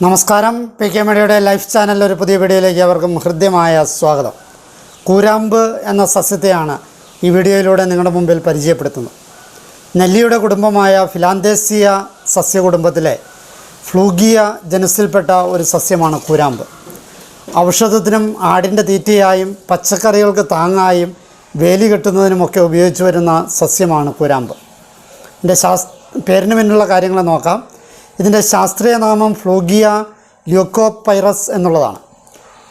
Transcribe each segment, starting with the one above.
നമസ്കാരം. P K മീഡിയയുടെ life ചാനലിൽ ഒരു പുതിയ വീഡിയോയിലേക്ക് അവർക്കും ഹൃദ്യമായ സ്വാഗതം. കൂരാമ്പ് എന്ന സസ്യത്തെയാണ് ഈ വീഡിയോയിലൂടെ നിങ്ങളുടെ മുമ്പിൽ പരിചയപ്പെടുത്തുന്നത്. നെല്ലിയുടെ കുടുംബമായ ഫിലാന്തേസിയ സസ്യകുടുംബത്തിലെ ഫ്ലൂഗിയ ജനസിൽപ്പെട്ട ഒരു സസ്യമാണ് കൂരാമ്പ്. ഔഷധത്തിനും ആടിന്റെ തീറ്റയായും പച്ചക്കറികൾക്ക് താങ്ങായും വേലി കെട്ടുന്നതിനുമൊക്കെ ഉപയോഗിച്ചു വരുന്ന സസ്യമാണ് കൂരാമ്പ്. എന്റെ ശാസ് പേരിന് പിന്നിലുള്ള കാര്യങ്ങൾ നോക്കാം. ഇതിന്റെ ശാസ്ത്രീയ നാമം ഫ്ലോഗിയ ല്യൂക്കോപൈറസ് എന്നുള്ളതാണ്.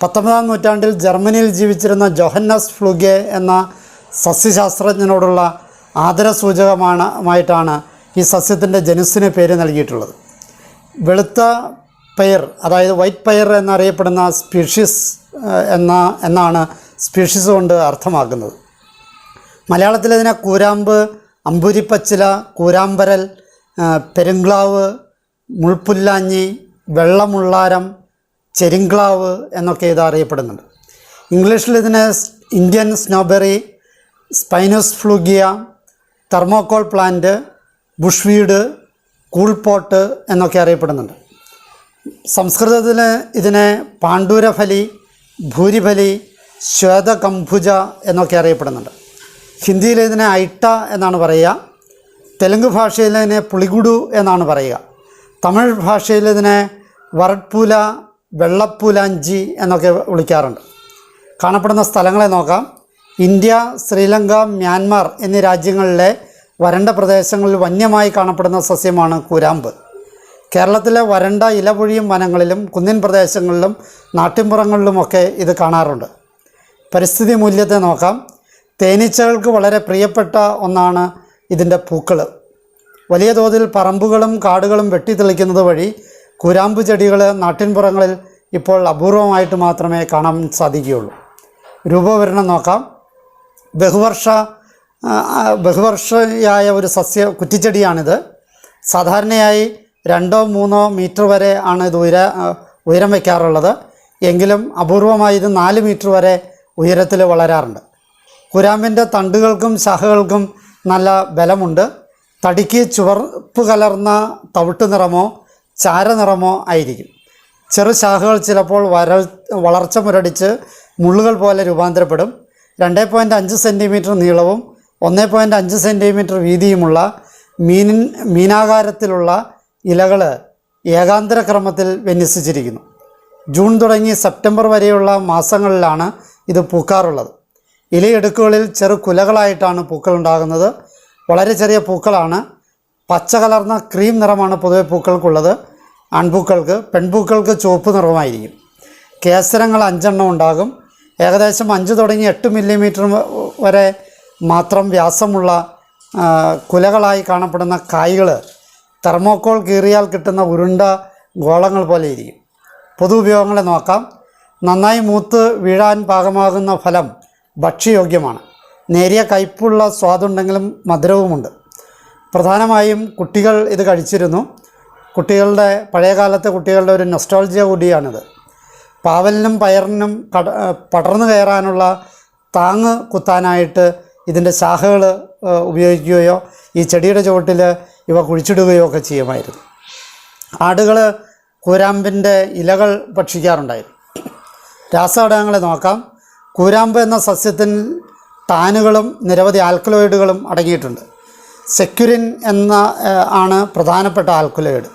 പത്തൊമ്പതാം നൂറ്റാണ്ടിൽ ജർമ്മനിയിൽ ജീവിച്ചിരുന്ന ജോഹന്നസ് ഫ്ലൂഗെ എന്ന സസ്യശാസ്ത്രജ്ഞനോടുള്ള ആദരസൂചകമാണ് ആയിട്ടാണ് ഈ സസ്യത്തിന്റെ ജനുസിന് പേര് നൽകിയിട്ടുള്ളത്. വെളുത്ത പയർ അതായത് വൈറ്റ് പയർ എന്നറിയപ്പെടുന്ന സ്പീഷീസ് ഏഹ്, എന്ന എന്നാണ് സ്പീഷീസ് കൊണ്ട് അർത്ഥമാക്കുന്നത്. മലയാളത്തിൽ ഇതിനെ കൂരാമ്പ് അമ്പൂരിപ്പച്ചില കൂരാമ്പരൽ പെരുങ്ക്ലാവ് മുൾപ്പുല്ലാഞ്ഞി വെള്ളമുള്ളാരം ചെരിങ്ക്ലാവ് എന്നൊക്കെ ഇത് അറിയപ്പെടുന്നുണ്ട്. ഇംഗ്ലീഷിൽ ഇതിനെ Indian snowberry spinous Flueggea thermocol plant bushweed cool pot എന്നൊക്കെ അറിയപ്പെടുന്നുണ്ട്. സംസ്കൃതത്തിൽ ഇതിനെ പാണ്ഡൂരഫലി ഭൂരിഫലി ശ്വേതകംഭുജ എന്നൊക്കെ അറിയപ്പെടുന്നുണ്ട്. ഹിന്ദിയിൽ ഇതിനെ ഐട്ട എന്നാണ് പറയുക. തെലുങ്ക് ഭാഷയിൽ ഇതിനെ പുളിഗുഡു എന്നാണ് പറയുക. തമിഴ് ഭാഷയിൽ ഇതിനെ വറട്പൂല വെള്ളപ്പൂലാഞ്ചി എന്നൊക്കെ വിളിക്കാറുണ്ട്. കാണപ്പെടുന്ന സ്ഥലങ്ങളെ നോക്കാം. ഇന്ത്യ ശ്രീലങ്ക മ്യാൻമാർ എന്നീ രാജ്യങ്ങളിലെ വരണ്ട പ്രദേശങ്ങളിൽ വന്യമായി കാണപ്പെടുന്ന സസ്യമാണ് കൂരാമ്പ്. കേരളത്തിലെ വരണ്ട ഇലപൊഴിയും വനങ്ങളിലും കുന്നിൻ പ്രദേശങ്ങളിലും നാട്ടിൻപുറങ്ങളിലുമൊക്കെ ഇത് കാണാറുണ്ട്. പരിസ്ഥിതി മൂല്യത്തെ നോക്കാം. തേനീച്ചകൾക്ക് വളരെ പ്രിയപ്പെട്ട ഒന്നാണ് ഇതിന്റെ പൂക്കൾ വലിയ തോതിൽ പറമ്പുകളും കാടുകളും വെട്ടിത്തെളിക്കുന്നത് വഴി കുരാമ്പ് ചെടികൾ നാട്ടിൻപുറങ്ങളിൽ ഇപ്പോൾ അപൂർവമായിട്ട് മാത്രമേ കാണാൻ സാധിക്കുകയുള്ളൂ. രൂപവിവരണം നോക്കാം. ബഹുവർഷ ബഹുവർഷയായ ഒരു സസ്യ കുറ്റിച്ചെടിയാണിത്. സാധാരണയായി രണ്ടോ മൂന്നോ മീറ്റർ വരെ ആണ് ഇത് ഉയര ഉയരം വയ്ക്കാറുള്ളത്. എങ്കിലും അപൂർവമായി ഇത് നാല് മീറ്റർ വരെ ഉയരത്തിൽ വളരാറുണ്ട്. കുരാമ്പിന്റെ തണ്ടുകൾക്കും ശാഖകൾക്കും നല്ല ബലമുണ്ട്. തടിക്ക് ചുവപ്പ് കലർന്ന തവിട്ട് നിറമോ ചാരനിറമോ ആയിരിക്കും. ചെറു ശാഖകൾ ചിലപ്പോൾ വര വളർച്ച മുരടിച്ച് മുള്ളുകൾ പോലെ രൂപാന്തരപ്പെടും. രണ്ട് പോയിന്റ് അഞ്ച് സെന്റിമീറ്റർ നീളവും ഒന്ന് പോയിന്റ് അഞ്ച് സെന്റിമീറ്റർ വീതിയുമുള്ള മീനിൻ മീനാകാരത്തിലുള്ള ഇലകൾ ഏകാന്തര ക്രമത്തിൽ വിന്യസിച്ചിരിക്കുന്നു. ജൂൺ തുടങ്ങി സെപ്റ്റംബർ വരെയുള്ള മാസങ്ങളിലാണ് ഇത് പൂക്കാറുള്ളത്. ഇലയിടുക്കുകളിൽ ചെറു കുലകളായിട്ടാണ് പൂക്കൾ ഉണ്ടാകുന്നത്. വളരെ ചെറിയ പൂക്കളാണ്. പച്ച കലർന്ന ക്രീം നിറമാണ് പൊതുവെ പൂക്കൾക്കുള്ളത്. ആൺപൂക്കൾക്ക് പെൺപൂക്കൾക്ക് ചുവപ്പ് നിറമായിരിക്കും. കേസരങ്ങൾ അഞ്ചെണ്ണം ഉണ്ടാകും. ഏകദേശം അഞ്ച് തുടങ്ങി എട്ട് മില്ലിമീറ്റർ വരെ മാത്രം വ്യാസമുള്ള കുലകളായി കാണപ്പെടുന്ന കായ്കൾ തെർമോക്കോൾ കീറിയാൽ കിട്ടുന്ന ഉരുണ്ട ഗോളങ്ങൾ പോലെ ഇരിക്കും. പൊതു ഉപയോഗങ്ങളെ നോക്കാം. നന്നായി മൂത്ത് വീഴാൻ പാകമാകുന്ന ഫലം ഭക്ഷ്യയോഗ്യമാണ്. നേരിയ കയ്പുള്ള സ്വാദുണ്ടെങ്കിലും മധുരവുമുണ്ട്. പ്രധാനമായും കുട്ടികൾ ഇത് കഴിച്ചിരുന്നു. കുട്ടികളുടെ പഴയകാലത്തെ കുട്ടികളുടെ ഒരു നൊസ്റ്റോൾജിയ കൂടിയാണിത്. പാവലിനും പയറിനും കട പടർന്നു കയറാനുള്ള താങ്ങ് കുത്താനായിട്ട് ഇതിന്റെ ശാഖകൾ ഉപയോഗിക്കുകയോ ഈ ചെടിയുടെ ചുവട്ടിൽ ഇവ കുഴിച്ചിടുകയോ ഒക്കെ ചെയ്യുമായിരുന്നു. ആടുകൾ കൂരാമ്പിന്റെ ഇലകൾ ഭക്ഷിക്കാറുണ്ടായിരുന്നു. രാസഘടകങ്ങളെ നോക്കാം. കൂരാമ്പ് എന്ന സസ്യത്തിൽ ടാനുകളും നിരവധി ആൽക്കലോയിഡുകളും അടങ്ങിയിട്ടുണ്ട്. സെക്യുരിൻ എന്ന ആണ് പ്രധാനപ്പെട്ട ആൽക്കലോയിഡ്.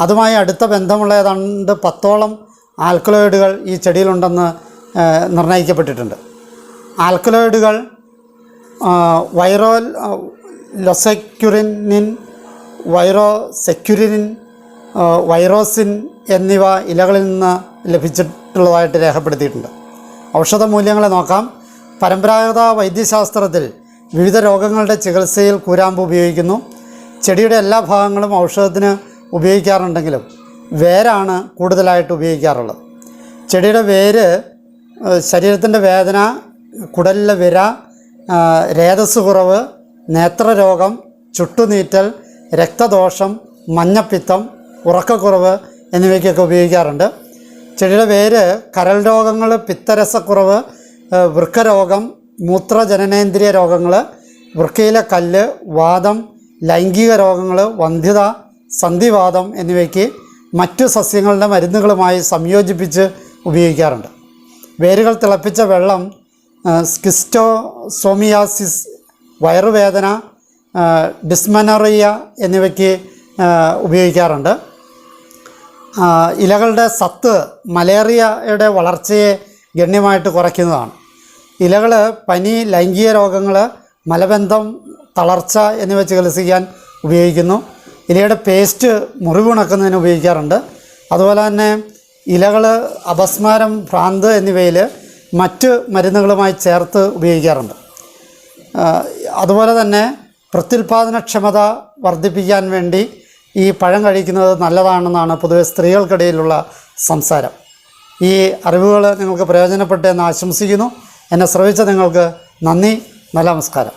അതുമായി അടുത്ത ബന്ധമുള്ള ഏതാണ്ട് പത്തോളം ആൽക്കലോയിഡുകൾ ഈ ചെടിയിലുണ്ടെന്ന് നിർണയിക്കപ്പെട്ടിട്ടുണ്ട്. ആൽക്കലോയിഡുകൾ വൈറോ ലൊസെക്യുറിനിൻ വൈറോ സെക്യുരിനിൻ വൈറോസിൻ എന്നിവ ഇലകളിൽ നിന്ന് ലഭിച്ചിട്ടുള്ളതായിട്ട് രേഖപ്പെടുത്തിയിട്ടുണ്ട്. ഔഷധ മൂല്യങ്ങളെ നോക്കാം. പരമ്പരാഗത വൈദ്യശാസ്ത്രത്തിൽ വിവിധ രോഗങ്ങളുടെ ചികിത്സയിൽ കൂരാമ്പ് ഉപയോഗിക്കുന്നു. ചെടിയുടെ എല്ലാ ഭാഗങ്ങളും ഔഷധത്തിന് ഉപയോഗിക്കാറുണ്ടെങ്കിലും വേരാണ് കൂടുതലായിട്ട് ഉപയോഗിക്കാറുള്ളത്. ചെടിയുടെ വേര് ശരീരത്തിന്റെ വേദന കുടലിലെ വിര രേതസ് കുറവ് നേത്രരോഗം ചുട്ടുനീറ്റൽ രക്തദോഷം മഞ്ഞപ്പിത്തം ഉറക്കക്കുറവ് എന്നിവയ്ക്കൊക്കെ ഉപയോഗിക്കാറുണ്ട്. ചെടിയുടെ വേര് കരൾ രോഗങ്ങൾ പിത്തരസക്കുറവ് വൃക്കരോഗം മൂത്രജനനേന്ദ്രിയ രോഗങ്ങൾ വൃക്കയിലെ കല്ല് വാദം ലൈംഗിക രോഗങ്ങൾ വന്ധ്യത സന്ധിവാദം എന്നിവയ്ക്ക് മറ്റു സസ്യങ്ങളുടെ മരുന്നുകളുമായി സംയോജിപ്പിച്ച് ഉപയോഗിക്കാറുണ്ട്. വേരുകൾ തിളപ്പിച്ച വെള്ളം സ്കിസ്റ്റോസോമിയാസിസ് വയറുവേദന ഡിസ്മനറിയ എന്നിവയ്ക്ക് ഉപയോഗിക്കാറുണ്ട്. ഇലകളുടെ സത്ത് മലേറിയയുടെ വളർച്ചയെ ഗണ്യമായിട്ട് കുറയ്ക്കുന്നതാണ്. ഇലകൾ പനി ലൈംഗിക രോഗങ്ങൾ മലബന്ധം തളർച്ച എന്നിവ ചികിത്സിക്കാൻ ഉപയോഗിക്കുന്നു. ഇലയുടെ പേസ്റ്റ് മുറിവുണക്കുന്നതിന് ഉപയോഗിക്കാറുണ്ട്. അതുപോലെ തന്നെ ഇലകൾ അപസ്മാരം ഭ്രാന്ത് എന്നിവയിൽ മറ്റ് മരുന്നുകളുമായി ചേർത്ത് ഉപയോഗിക്കാറുണ്ട്. അതുപോലെ തന്നെ പ്രത്യുൽപാദനക്ഷമത വർദ്ധിപ്പിക്കാൻ വേണ്ടി ഈ പഴം കഴിക്കുന്നത് നല്ലതാണെന്നാണ് പൊതുവെ സ്ത്രീകൾക്കിടയിലുള്ള സംസാരം. ഈ അറിവുകൾ നിങ്ങൾക്ക് പ്രയോജനപ്പെട്ടെന്ന് ആശംസിക്കുന്നു. എന്നെ ശ്രവിച്ച നിങ്ങൾക്ക് നന്ദി നമസ്കാരം.